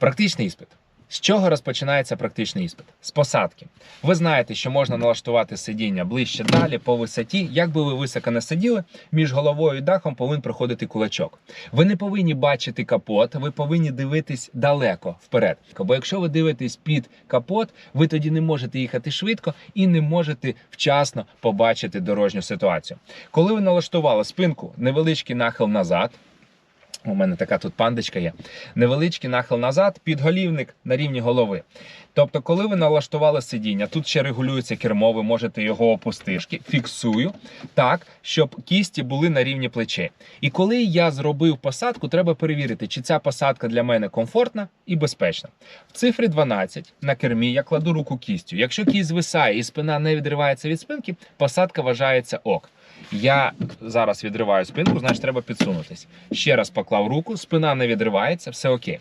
Практичний іспит. З чого розпочинається практичний іспит? З посадки. Ви знаєте, що можна налаштувати сидіння ближче далі по висоті. Як би ви високо не сиділи, між головою і дахом повинен проходити кулачок. Ви не повинні бачити капот, ви повинні дивитись далеко вперед. Бо якщо ви дивитесь під капот, ви тоді не можете їхати швидко і не можете вчасно побачити дорожню ситуацію. Коли ви налаштували спинку, невеличкий нахил назад. У мене така тут пандочка є. Невеличкий нахил назад, підголівник на рівні голови. Тобто, коли ви налаштували сидіння, тут ще регулюється кермо, ви можете його опустити. Фіксую так, щоб кісті були на рівні плечей. І коли я зробив посадку, треба перевірити, чи ця посадка для мене комфортна і безпечна. В цифрі 12 на кермі я кладу руку кістю. Якщо кість звисає і спина не відривається від спинки, посадка вважається ок. Я зараз відриваю спинку, значить треба підсунутись. Ще раз поклав руку, спина не відривається, все окей.